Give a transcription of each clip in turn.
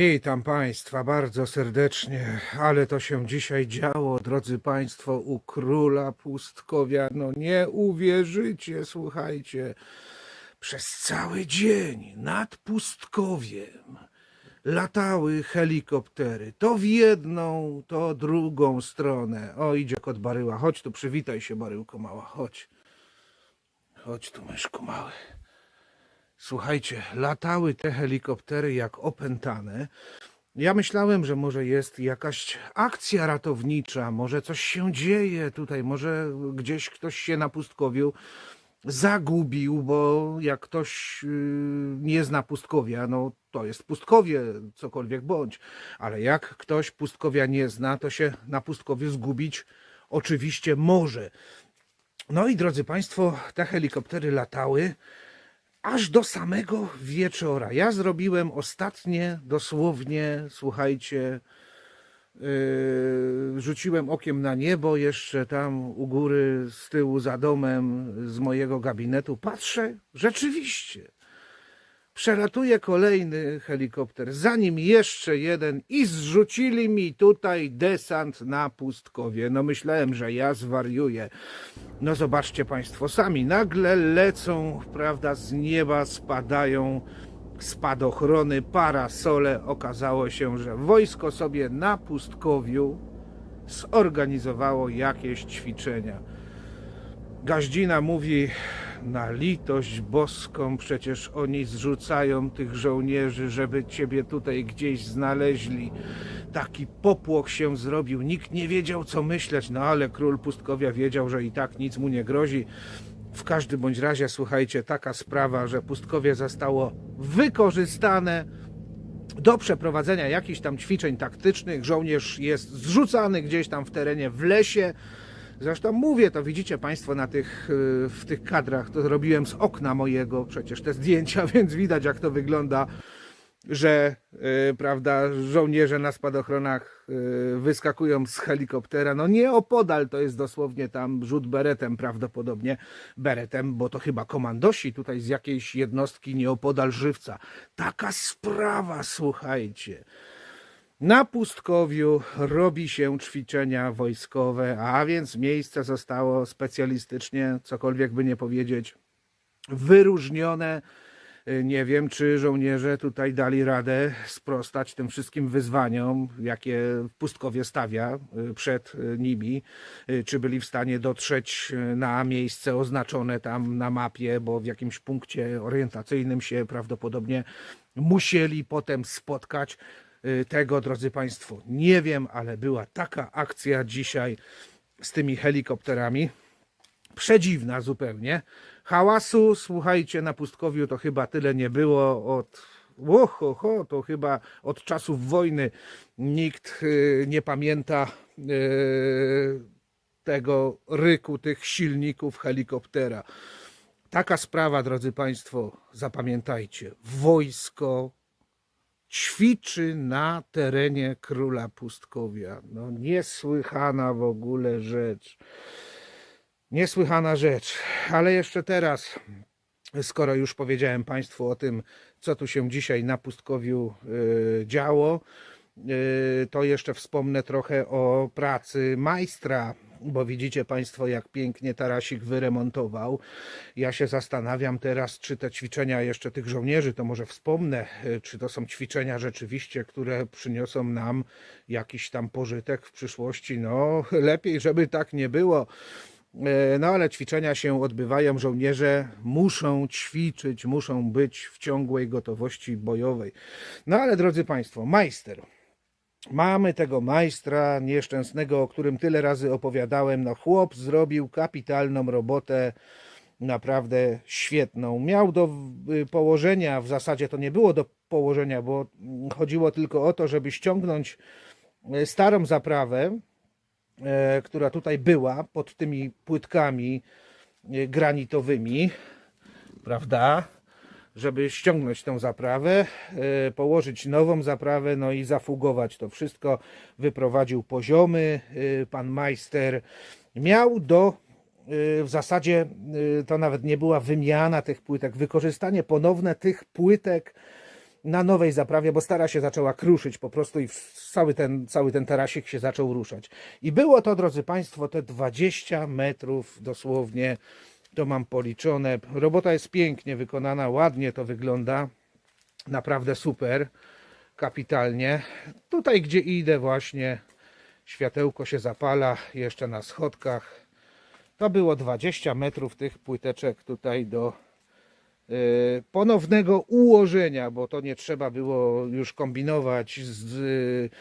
Witam Państwa bardzo serdecznie, ale to się dzisiaj działo, drodzy Państwo, u króla pustkowia. No nie uwierzycie, słuchajcie, przez cały dzień nad pustkowiem latały helikoptery, to w jedną, to drugą stronę. O, idzie kot Baryła, chodź tu, przywitaj się Baryłko mała, chodź. Chodź tu, myszku mały. Słuchajcie, latały te helikoptery jak opętane. Ja myślałem, że może jest jakaś akcja ratownicza, może coś się dzieje tutaj, może gdzieś ktoś się na pustkowiu zagubił, bo jak ktoś yy, nie zna pustkowia, no to jest pustkowie, cokolwiek bądź. Ale jak ktoś pustkowia nie zna, to się na pustkowiu zgubić oczywiście może. No i drodzy Państwo, te helikoptery latały aż do samego wieczora. Ja zrobiłem ostatnie, dosłownie, słuchajcie, yy, rzuciłem okiem na niebo, jeszcze tam u góry, z tyłu, za domem, z mojego gabinetu. Patrzę, rzeczywiście. Przelatuje kolejny helikopter, za nim jeszcze jeden i zrzucili mi tutaj desant na pustkowie. No myślałem, że ja zwariuję. No zobaczcie Państwo sami, nagle lecą, prawda, z nieba spadają spadochrony, parasole. Okazało się, że wojsko sobie na pustkowiu zorganizowało jakieś ćwiczenia. Gaździna mówi na litość boską, przecież oni zrzucają tych żołnierzy, żeby ciebie tutaj gdzieś znaleźli. Taki popłoch się zrobił, nikt nie wiedział co myśleć, no ale król pustkowia wiedział, że i tak nic mu nie grozi. W każdym bądź razie, słuchajcie, taka sprawa, że pustkowie zostało wykorzystane do przeprowadzenia jakichś tam ćwiczeń taktycznych. Żołnierz jest zrzucany gdzieś tam w terenie, w lesie. Zresztą mówię, to widzicie Państwo na tych, y, w tych kadrach, to robiłem z okna mojego przecież te zdjęcia, więc widać jak to wygląda, że y, prawda, żołnierze na spadochronach y, wyskakują z helikoptera. No nie opodal, to jest dosłownie tam rzut beretem prawdopodobnie, beretem, bo to chyba komandosi tutaj z jakiejś jednostki nieopodal żywca. Taka sprawa, słuchajcie. Na pustkowiu robi się ćwiczenia wojskowe, a więc miejsce zostało specjalistycznie, cokolwiek by nie powiedzieć, wyróżnione. Nie wiem, czy żołnierze tutaj dali radę sprostać tym wszystkim wyzwaniom, jakie pustkowie stawia y, przed y, nimi. Y, Czy byli w stanie dotrzeć na miejsce oznaczone tam na mapie, bo w jakimś punkcie orientacyjnym się prawdopodobnie musieli potem spotkać. Y, Tego, drodzy Państwo, nie wiem, ale była taka akcja dzisiaj z tymi helikopterami przedziwna zupełnie. Hałasu, słuchajcie, na pustkowiu to chyba tyle nie było od. Oho, ho, to chyba od czasów wojny nikt y, nie pamięta y, tego ryku tych silników helikoptera. Taka sprawa, drodzy Państwo, zapamiętajcie. Wojsko ćwiczy na terenie króla pustkowia. No niesłychana w ogóle rzecz. Niesłychana rzecz, ale jeszcze teraz, skoro już powiedziałem Państwu o tym, co tu się dzisiaj na pustkowiu y, działo, y, to jeszcze wspomnę trochę o pracy majstra, bo widzicie Państwo, jak pięknie Tarasik wyremontował. Ja się zastanawiam teraz, czy te ćwiczenia jeszcze tych żołnierzy, to może wspomnę, y, czy to są ćwiczenia rzeczywiście, które przyniosą nam jakiś tam pożytek w przyszłości. No, lepiej, żeby tak nie było. E, No ale ćwiczenia się odbywają, żołnierze muszą ćwiczyć, muszą być w ciągłej gotowości bojowej. No ale drodzy Państwo, majster. Mamy tego majstra nieszczęsnego, o którym tyle razy opowiadałem. No chłop zrobił kapitalną robotę, naprawdę świetną. Miał do y, położenia, w zasadzie to nie było do położenia, bo chodziło tylko o to, żeby ściągnąć y, starą zaprawę, e, która tutaj była pod tymi płytkami e, granitowymi, prawda? Żeby ściągnąć tą zaprawę, e, położyć nową zaprawę, no i zafugować to wszystko. Wyprowadził poziomy. e, Pan majster miał do e, w zasadzie to nawet nie była wymiana tych płytek, wykorzystanie ponowne tych płytek na nowej zaprawie, bo stara się zaczęła kruszyć po prostu i cały ten, cały ten tarasik się zaczął ruszać. I było to, drodzy Państwo, te 20 metrów dosłownie, to mam policzone. Robota jest pięknie wykonana, ładnie to wygląda, naprawdę super, kapitalnie. Tutaj, gdzie idę właśnie, światełko się zapala jeszcze na schodkach. To było 20 metrów tych płyteczek tutaj do y, ponownego ułożenia, bo to nie trzeba było już kombinować z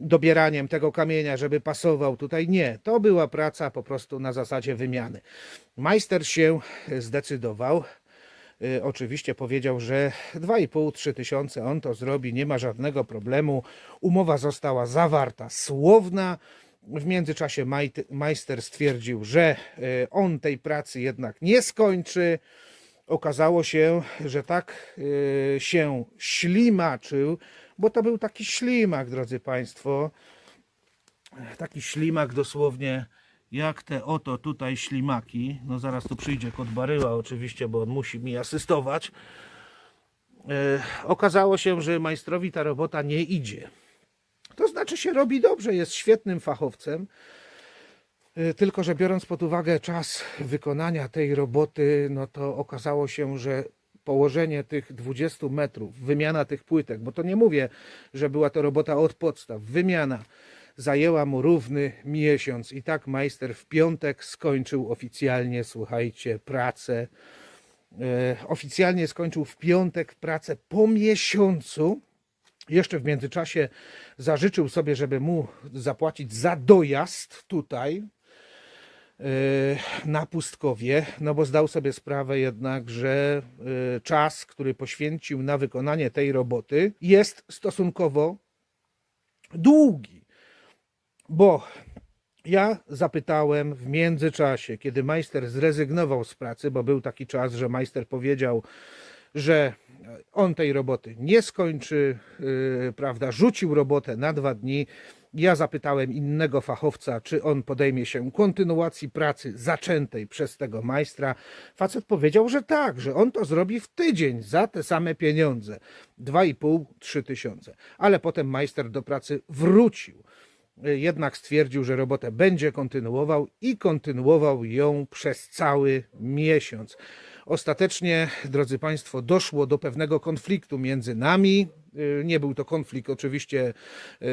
dobieraniem tego kamienia, żeby pasował tutaj. Nie, to była praca po prostu na zasadzie wymiany. Majster się zdecydował. Y, Oczywiście powiedział, że 2,5-3 tysiące on to zrobi, nie ma żadnego problemu. Umowa została zawarta, słowna. W międzyczasie majster stwierdził, że y, on tej pracy jednak nie skończy. Okazało się, że tak y, się ślimaczył, bo to był taki ślimak, drodzy Państwo. Taki ślimak dosłownie jak te oto tutaj ślimaki. No zaraz tu przyjdzie kot Baryła oczywiście, bo on musi mi asystować. E, okazało się, że majstrowi ta robota nie idzie. To znaczy się robi dobrze, jest świetnym fachowcem. E, Tylko, że biorąc pod uwagę czas wykonania tej roboty, no to okazało się, że położenie tych 20 metrów, wymiana tych płytek, bo to nie mówię, że była to robota od podstaw, wymiana zajęła mu równy miesiąc i tak majster w piątek skończył oficjalnie, słuchajcie, pracę. E, oficjalnie skończył w piątek pracę po miesiącu. Jeszcze w międzyczasie zażyczył sobie, żeby mu zapłacić za dojazd tutaj na pustkowie, no bo zdał sobie sprawę jednak, że e, czas, który poświęcił na wykonanie tej roboty jest stosunkowo długi. Bo ja zapytałem w międzyczasie, kiedy majster zrezygnował z pracy, bo był taki czas, że majster powiedział, że on tej roboty nie skończy, yy, prawda, rzucił robotę na dwa dni. Ja zapytałem innego fachowca, czy on podejmie się kontynuacji pracy zaczętej przez tego majstra. Facet powiedział, że tak, że on to zrobi w tydzień za te same pieniądze 2,5-3 tysiące. Ale potem majster do pracy wrócił jednak stwierdził, że robotę będzie kontynuował i kontynuował ją przez cały miesiąc. Ostatecznie, drodzy Państwo, doszło do pewnego konfliktu między nami. Yy, Nie był to konflikt oczywiście, yy,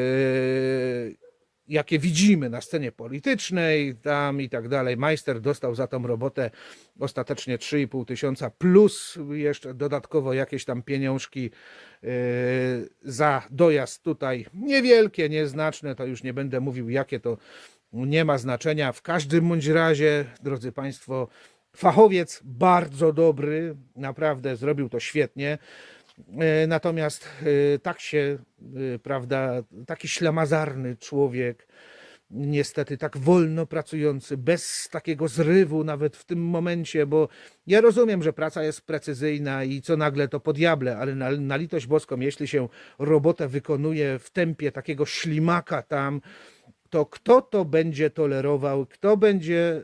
jakie widzimy na scenie politycznej, tam i tak dalej. Majster dostał za tą robotę ostatecznie 3,5 tysiąca plus jeszcze dodatkowo jakieś tam pieniążki yy, za dojazd tutaj. Niewielkie, nieznaczne, to już nie będę mówił jakie to nie ma znaczenia. W każdym bądź razie, drodzy Państwo, fachowiec bardzo dobry, naprawdę zrobił to świetnie. E, Natomiast e, tak się, e, prawda, taki ślamazarny człowiek, niestety tak wolno pracujący, bez takiego zrywu nawet w tym momencie, bo ja rozumiem, że praca jest precyzyjna i co nagle to po diable, ale na, na litość boską, jeśli się robotę wykonuje w tempie takiego ślimaka tam, to kto to będzie tolerował, kto będzie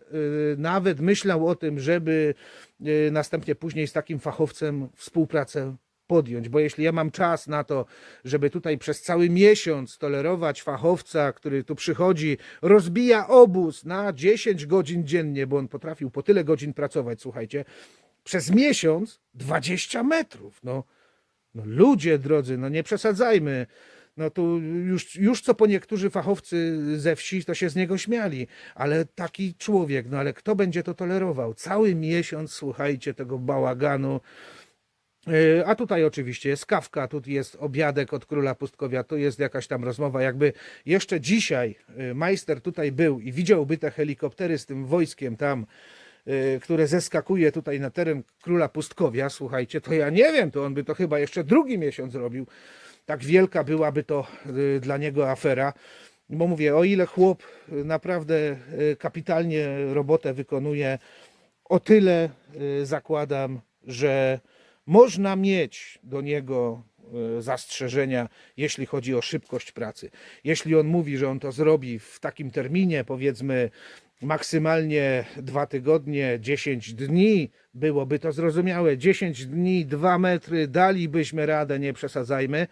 y, nawet myślał o tym, żeby y, następnie później z takim fachowcem współpracę podjąć, bo jeśli ja mam czas na to, żeby tutaj przez cały miesiąc tolerować fachowca, który tu przychodzi, rozbija obóz na 10 godzin dziennie, bo on potrafił po tyle godzin pracować, słuchajcie, przez miesiąc 20 metrów, no, no ludzie drodzy, no nie przesadzajmy, no tu już, już co po niektórzy fachowcy ze wsi to się z niego śmiali, ale taki człowiek, no ale kto będzie to tolerował? Cały miesiąc, słuchajcie, tego bałaganu, Yy, A tutaj oczywiście jest kawka, tu jest obiadek od króla pustkowia, tu jest jakaś tam rozmowa. Jakby jeszcze dzisiaj yy, majster tutaj był i widziałby te helikoptery z tym wojskiem tam, yy, które zeskakuje tutaj na teren króla pustkowia, słuchajcie, to ja nie wiem, to on by to chyba jeszcze drugi miesiąc robił. Tak wielka byłaby to yy, dla niego afera. Bo mówię, o ile chłop yy, naprawdę yy, kapitalnie robotę wykonuje, o tyle y, zakładam, że można mieć do niego y, zastrzeżenia, jeśli chodzi o szybkość pracy. Jeśli on mówi, że on to zrobi w takim terminie, powiedzmy maksymalnie dwa tygodnie, 10 dni, byłoby to zrozumiałe. 10 dni, 2 metry, dalibyśmy radę, nie przesadzajmy.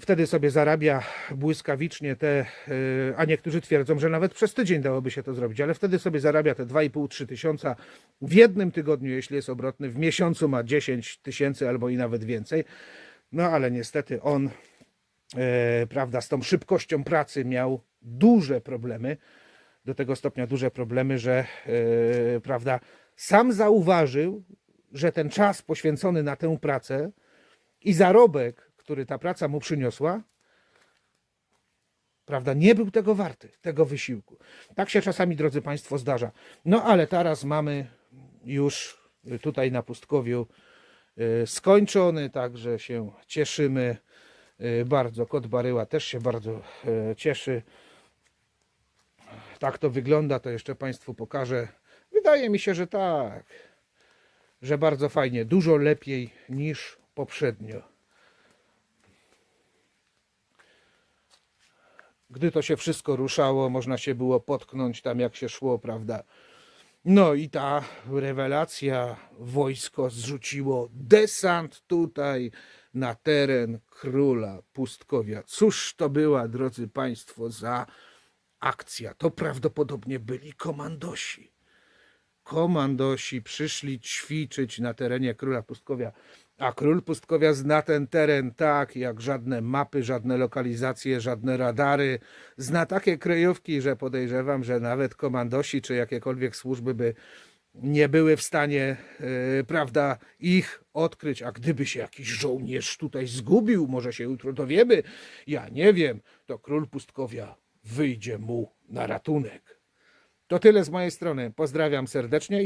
Wtedy sobie zarabia błyskawicznie te, yy, a niektórzy twierdzą, że nawet przez tydzień dałoby się to zrobić, ale wtedy sobie zarabia te 2,5-3 tysiąca w jednym tygodniu, jeśli jest obrotny, w miesiącu ma 10 tysięcy albo i nawet więcej. No ale niestety on, e, prawda, z tą szybkością pracy miał duże problemy, do tego stopnia duże problemy, że, e, prawda, sam zauważył, że ten czas poświęcony na tę pracę i zarobek, który ta praca mu przyniosła, prawda, nie był tego warty, tego wysiłku. Tak się czasami, drodzy Państwo, zdarza. No ale teraz mamy już tutaj na pustkowiu y, skończony, także się cieszymy y, bardzo. Kot Baryła też się bardzo cieszy. Tak to wygląda, to jeszcze Państwu pokażę. Wydaje mi się, że tak, że bardzo fajnie, dużo lepiej niż poprzednio. Gdy to się wszystko ruszało, można się było potknąć tam, jak się szło, prawda? No i ta rewelacja, wojsko zrzuciło desant tutaj na teren króla pustkowia. Cóż to była, drodzy Państwo, za akcja? To prawdopodobnie byli komandosi. Komandosi przyszli ćwiczyć na terenie króla pustkowia, a król pustkowia zna ten teren tak, jak żadne mapy, żadne lokalizacje, żadne radary. Zna takie kryjówki, że podejrzewam, że nawet komandosi czy jakiekolwiek służby by nie były w stanie, e, prawda, ich odkryć. A gdyby się jakiś żołnierz tutaj zgubił, może się jutro dowiemy, ja nie wiem, to król pustkowia wyjdzie mu na ratunek. To tyle z mojej strony. Pozdrawiam serdecznie i